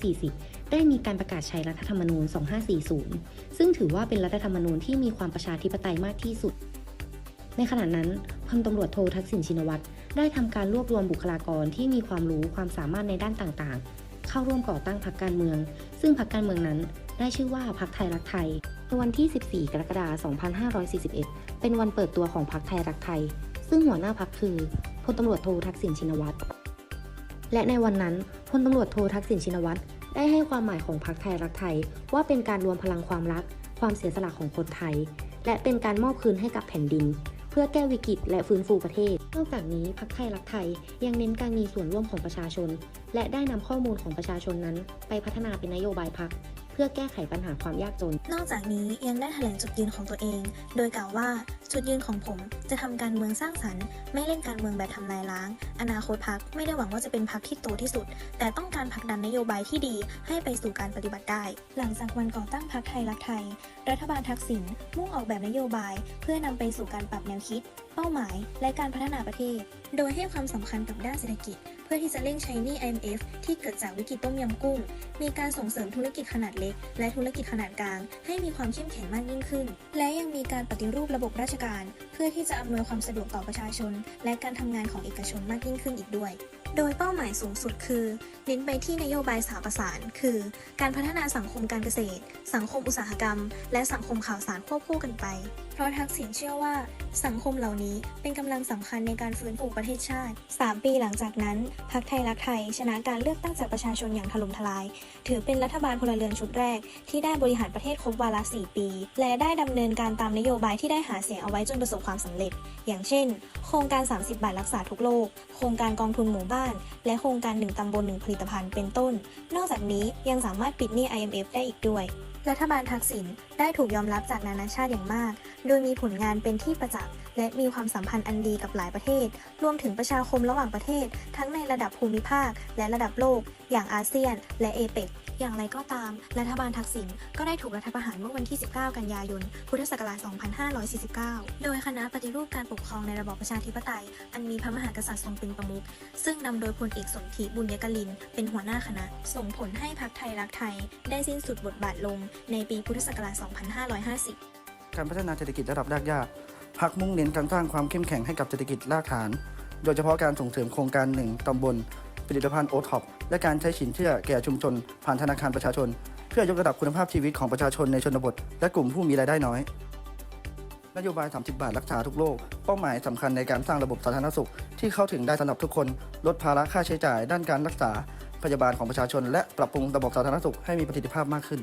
2540 ได้มีการประกาศใช้รัฐธรรมนูญ 2540 ซึ่งถือว่าเป็นรัฐธรรมนูญที่มีความประชาธิปไตยมากที่สุด ในขณะนั้นพลตำรวจโททักษิณชินวัตรได้ทำการรวบรวมบุคลากรที่มีความรู้ความสามารถในด้านต่างๆ เข้าร่วมก่อตั้งพรรคการเมือง ซึ่งพรรคการเมืองนั้นได้ชื่อว่าพรรคไทยรักไทยในวันที่ 14 กรกฎาคม 2541 เป็นวันเปิดตัวของพรรคไทยรักไทย ซึ่งหัวหน้าพรรคคือพลตำรวจโททักษิณชินวัตร และในวันนั้นพลตำรวจโททักษิณชินวัตรได้ให้ความหมายของพรรคไทยรักไทย ว่าเป็นการรวมพลังความรัก ความเสียสละของคนไทย และเป็นการมอบคืนให้กับแผ่นดิน เพื่อแก้วิกฤตและฟื้นฟูประเทศ นอกจากนี้พรรคไทยรักไทยยังเน้นการมีส่วนร่วมของประชาชน และได้นำข้อมูลของประชาชนนั้น ไปพัฒนาเป็นนโยบายพรรค พื่อแก้ไขปัญหาความยากจน นอกจากนี้ยังได้แถลงจุดยืนของตัวเอง โดยกล่าวว่าจุดยืนของผมจะทำการเมืองสร้างสรรค์ ไม่เล่นการเมืองแบบทำลายล้าง อนาคตพักไม่ได้หวังว่าจะเป็นพักที่โตที่สุด แต่ต้องการผลักดันนโยบายที่ดีให้ไปสู่การปฏิบัติได้ หลังจากวันก่อตั้งพักไทยรักไทย รัฐบาลทักษิณมุ่งออกแบบนโยบาย เพื่อนำไปสู่การปรับแนวคิด เป้าหมาย และการพัฒนาประเทศ โดยให้ความสำคัญกับด้านเศรษฐกิจ พื่อที่จะเร่งใช้หนี้ IMF ที่เกิดจากวิกฤตต้มยำกุ้ง มีการส่งเสริมธุรกิจขนาดเล็ก และธุรกิจขนาดกลาง ให้มีความเข้มแข็งมากยิ่งขึ้น และยังมีการปฏิรูประบบราชการ เพื่อที่จะอำนวยความสะดวกต่อประชาชน และการทำงานของเอกชนมากยิ่งขึ้นอีกด้วย โดยเป้าหมายสูงสุดคือ เน้นไปที่นโยบายสาประสาน คือ การพัฒนาสังคมการเกษตร สังคมอุตสาหกรรม และสังคมข่าวสารควบคู่กันไป เพราะทักษิณเชื่อว่า สังคมเหล่านี้เป็นกำลังสำคัญในการฟื้นฟูประเทศชาติ 3 ปีหลังจากนั้นพรรคไทยรักไทย ชนะการเลือกตั้งจากประชาชนอย่างถล่มทลาย ถือเป็นรัฐบาลพลเรือนชุดแรก ที่ได้บริหารประเทศครบวาระ 4 ปี และได้ดำเนินการตามนโยบายที่ได้หาเสียงเอาไว้จนประสบความสำเร็จ อย่างเช่น โครงการ 30 บาทรักษาทุกโรคโครงการกองทุนหมู่บ้านและโครงการ 1 ตำบล 1 ผลิตภัณฑ์เป็นต้น นอกจากนี้ยังสามารถปิดหนี้ IMF ได้อีกด้วย รัฐบาลทักษิณได้ถูกยอมรับจากนานาชาติอย่างมาก โดยมีผลงานเป็นที่ประจักษ์ และมีความสัมพันธ์อันดีกับหลายประเทศ รวมถึงประชาคมระหว่างประเทศ ทั้งในระดับภูมิภาค และระดับโลก อย่างอาเซียน และเอเปกอย่างไรก็ตาม รัฐบาลทักษิณก็ได้ถูกรัฐประหารเมื่อวันที่ 19 กันยายน พุทธศักราช 2549 โดยคณะปฏิรูปการปกครองในระบอบประชาธิปไตย อันมีพระมหากษัตริย์ทรงเป็นประมุข ซึ่งนำโดยพลเอกสนธิบุญยกลิน เป็นหัวหน้าคณะ ส่งผลให้พรรคไทยรักไทย ได้สิ้นสุดบทบาทลงในปีพุทธศักราช 2550 การพัฒนาเศรษฐกิจระดับรากหญ้า พักมุ่งเน้นการสร้างความเข้มแข็งให้กับเศรษฐกิจรากฐาน โดยเฉพาะการส่งเสริมโครงการหนึ่งตำบล ผลิตภัณฑ์โอท็อปและการใช้สินเชื่อแก่ชุมชน ผ่านธนาคารประชาชน เพื่อยกระดับคุณภาพชีวิตของประชาชนในชนบท และกลุ่มผู้มีรายได้น้อยนโยบาย 30 บาทรักษาทุกโรค เป้าหมายสำคัญในการสร้างระบบสาธารณสุข ที่เข้าถึงได้สำหรับทุกคน ลดภาระค่าใช้จ่าย ด้านการรักษา พยาบาลของประชาชน และปรับปรุงระบบสาธารณสุขให้มีประสิทธิภาพมากขึ้น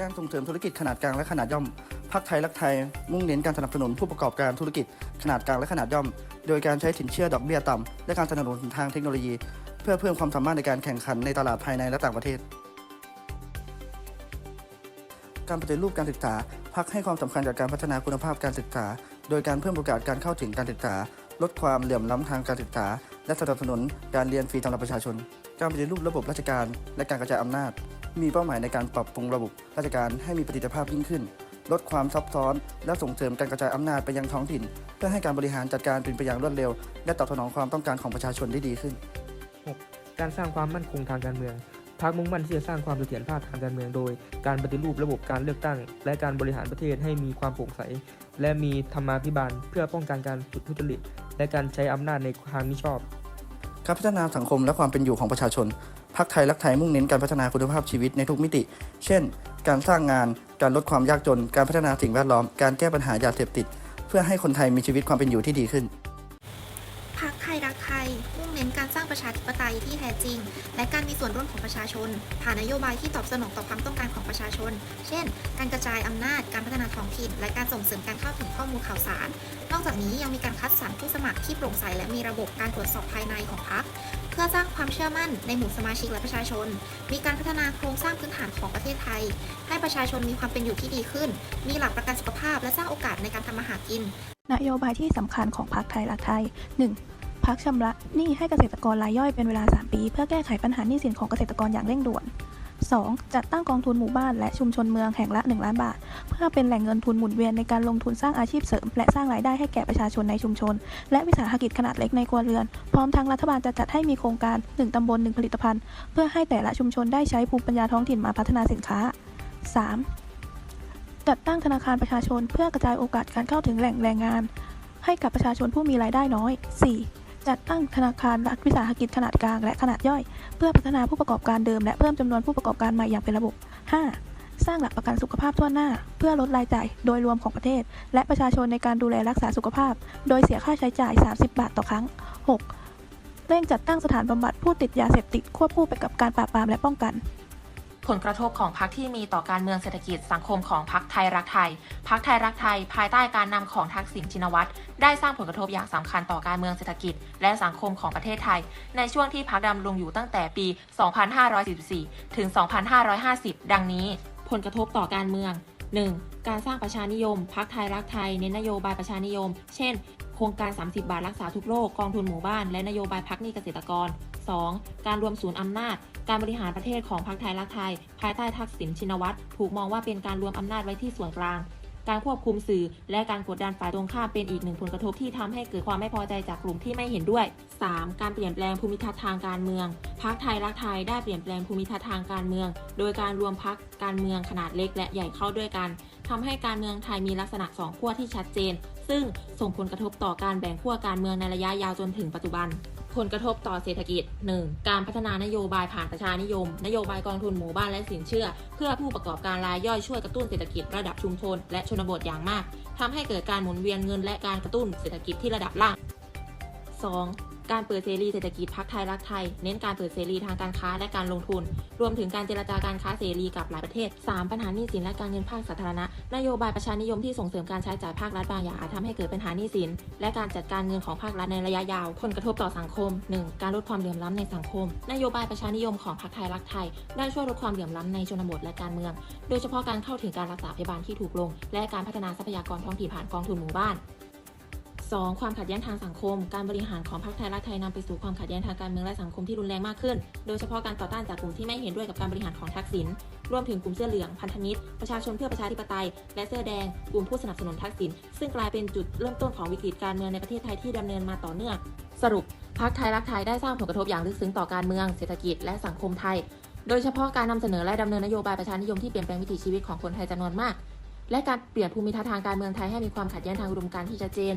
การส่งเสริมธุรกิจขนาดกลางและขนาดย่อม พรรคไทยรักไทยมุ่งเน้นการสนับสนุนผู้ประกอบการธุรกิจขนาดกลางและขนาดย่อม โดยการใช้สินเชื่อดอกเบี้ยต่ำและการสนับสนุนทางเทคโนโลยี เพื่อเพิ่มความสามารถในการแข่งขันในตลาดภายในและต่างประเทศ การปฏิรูปการศึกษาพรรคให้ความสำคัญกับการพัฒนาคุณภาพการศึกษา โดยการเพิ่มโอกาสการเข้าถึงการศึกษา ลดความเหลื่อมล้ำทางการศึกษา และสนับสนุนการเรียนฟรีสำหรับประชาชน การปฏิรูประบบราชการ และการกระจายอำนาจ มีเป้าหมายในการปรับปรุงระบบราชการให้มีประสิทธิภาพยิ่งขึ้น ลดความซับซ้อน และส่งเสริมการกระจายอำนาจไปยังท้องถิ่น เพื่อให้การบริหารจัดการเป็นไปอย่างรวดเร็ว และตอบสนองความต้องการของประชาชนได้ดีขึ้นการสร้างความมั่นคงทางการเมืองพรรคมุ่งมั่นที่จะสร้างความเสถียรภาพทางการเมืองโดย การปฏิรูประบบการเลือกตั้ง และการบริหารประเทศให้มีความโปร่งใส และมีธรรมาภิบาลเพื่อป้องกันการทุจริต และการใช้อำนาจในทางมิชอบ การพัฒนาสังคมและความเป็นอยู่ของประชาชนพรรคไทยรักไทยมุ่งเน้นการพัฒนาคุณภาพชีวิตในทุกมิติ เช่น การสร้างงาน การลดความยากจน การพัฒนาสิ่งแวดล้อม การแก้ปัญหายาเสพติด เพื่อให้คนไทยมีชีวิตความเป็นอยู่ที่ดีขึ้นพรรคไทยรักไทยมุ่งเน้นการสร้างประชาธิปไตยที่แท้จริง และการมีส่วนร่วมของประชาชน ผ่านนโยบายที่ตอบสนองต่อความต้องการของประชาชน เช่น การกระจายอำนาจ การพัฒนาท้องถิ่น และการส่งเสริมการเข้าถึงข้อมูลข่าวสาร นอกจากนี้ยังมีการคัดสรรผู้สมัครที่โปร่งใสและมีระบบการตรวจสอบภายในของพรรค พื่อสร้างความเชื่อมั่นในหมู่สมาชิกและประชาชน มีการพัฒนาโครงสร้างพื้นฐานของประเทศไทย ให้ประชาชนมีความเป็นอยู่ที่ดีขึ้น มีหลักประกันสุขภาพและสร้างโอกาสในการทำมาหากิน นโยบายที่สำคัญของพรรคไทยรักไทย 1. พักชำระหนี้ให้เกษตรกรรายย่อยเป็นเวลา 3 ปี เพื่อแก้ไขปัญหาหนี้สินของเกษตรกรอย่างเร่งด่วน 2. จัดตั้งกองทุนหมู่บ้านและชุมชนเมืองแห่งละ 1 ล้านบาท เพื่อเป็นแหล่งเงินทุนหมุนเวียนในการลงทุนสร้างอาชีพเสริม และสร้างรายได้ให้แก่ประชาชนในชุมชน และวิสาหกิจขนาดเล็กในครัวเรือน พร้อมทั้งรัฐบาลจะจัดให้มีโครงการ 1 ตำบล 1 ผลิตภัณฑ์ เพื่อให้แต่ละชุมชนได้ใช้ภูมิปัญญาท้องถิ่นมาพัฒนาสินค้า 3. จัดตั้งธนาคารประชาชนเพื่อกระจายโอกาสการเข้าถึงแหล่งแรงงาน ให้กับประชาชนผู้มีรายได้น้อย 4. จัดตั้งธนาคารรัฐวิสาหกิจขนาดกลางและขนาดย่อย เพื่อพัฒนาผู้ประกอบการเดิมและเพิ่มจำนวนผู้ประกอบการใหม่อย่างเป็นระบบ 5. สร้างหลักประกันสุขภาพทั่วหน้า เพื่อลดรายจ่ายโดยรวมของประเทศ และประชาชนในการดูแลรักษาสุขภาพ โดยเสียค่าใช้จ่าย 30 บาทต่อครั้ง 6. เร่งจัดตั้งสถานบำบัดผู้ติดยาเสพติดควบคู่ไปกับการปราบปรามและป้องกัน ผลกระทบของพรรคที่มีต่อการเมืองเศรษฐกิจสังคมของพรรคไทยรักไทยพรรคไทยรักไทย ภายใต้การนำของทักษิณชินวัตรได้สร้างผลกระทบอย่างสำคัญต่อการเมืองเศรษฐกิจ และสังคมของประเทศไทย ในช่วงที่พรรคดำรงอยู่ตั้งแต่ปี 2544 ถึง 2550 ดังนี้ ผลกระทบต่อการเมือง 1. การสร้างประชานิยมพรรคไทยรักไทยเน้นนโยบายประชานิยม เช่น โครงการ 30 บาทรักษาทุกโรคกองทุนหมู่บ้านและนโยบายพักหนี้เกษตรกร 2. การรวมศูนย์อำนาจ การบริหารประเทศของพรรคไทยรักไทย ภายใต้ทักษิณชินวัตรถูกมองว่าเป็นการรวมอำนาจไว้ที่ส่วนกลาง การควบคุมสื่อ และการกดดันฝ่ายตรงข้ามเป็นอีกหนึ่งผลกระทบที่ทำให้เกิดความไม่พอใจจากกลุ่มที่ไม่เห็นด้วย 3. การเปลี่ยนแปลงภูมิทัศน์ทางการเมืองพรรคไทยรักไทยได้เปลี่ยนแปลงภูมิทัศน์ทางการเมือง โดยการรวมพรรคการเมืองขนาดเล็กและใหญ่เข้าด้วยกันทำให้การเมืองไทยมีลักษณะสองขั้วที่ชัดเจน ซึ่งส่งผลกระทบต่อการแบ่งขั้วการเมืองในระยะยาวจนถึงปัจจุบัน ผลกระทบต่อเศรษฐกิจ 1. การพัฒนานโยบายผ่านประชานิยม นโยบายกองทุนหมู่บ้านและสินเชื่อ เพื่อผู้ประกอบการรายย่อยช่วยกระตุ้นเศรษฐกิจระดับชุมชนและชนบทอย่างมากทำให้เกิดการหมุนเวียนเงินและการกระตุ้นเศรษฐกิจที่ระดับล่าง 2. การเปิดเสรีเศรษฐกิจพักไทยรักไทย เน้นการเปิดเสรีทางการค้าและการลงทุน รวมถึงการเจรจาการค้าเสรีกับหลายประเทศ 3. ปัญหาหนี้สินและการเงินภาคสาธารณะ นโยบายประชานิยมที่ส่งเสริมการใช้จ่ายภาครัฐบางอย่างอาจทำให้เกิดปัญหาหนี้สิน และการจัดการเงินของภาครัฐในระยะยาว ผลกระทบต่อสังคม 1. การลดความเหลื่อมล้ำในสังคม นโยบายประชานิยมของพรรคไทยรักไทย ได้ช่วยลดความเหลื่อมล้ำในชนบทและการเมือง โดยเฉพาะการเข้าถึงการรักษาพยาบาลที่ถูกลง และการพัฒนาทรัพยากรท้องถิ่นผ่านกองทุนหมู่บ้าน 2. ความขัดแย้งทางสังคม การบริหารของพรรคไทยรักไทยนำไปสู่ความขัดแย้งทางการเมืองและสังคมที่รุนแรงมากขึ้น โดยเฉพาะการต่อต้านจากกลุ่มที่ไม่เห็นด้วยกับการบริหารของทักษิณ รวมถึงกลุ่มเสื้อเหลือง พันธมิตร ประชาชนเพื่อประชาธิปไตย และเสื้อแดง กลุ่มผู้สนับสนุนทักษิณ ซึ่งกลายเป็นจุดเริ่มต้นของวิกฤตการเมืองในประเทศไทยที่ดำเนินมาต่อเนื่อง สรุป พรรคไทยรักไทยได้สร้างผลกระทบอย่างลึกซึ้งต่อการเมือง เศรษฐกิจ และสังคมไทย โดยเฉพาะการนำเสนอและดำเนินนโยบายประชานิยมที่เปลี่ยนแปลงวิถีชีวิตของคนไทยจำนวนมาก และการเปลี่ยนภูมิทัศน์ทางการเมืองไทยให้มีความขัดแย้งทางอุดมการณ์ที่ชัดเจน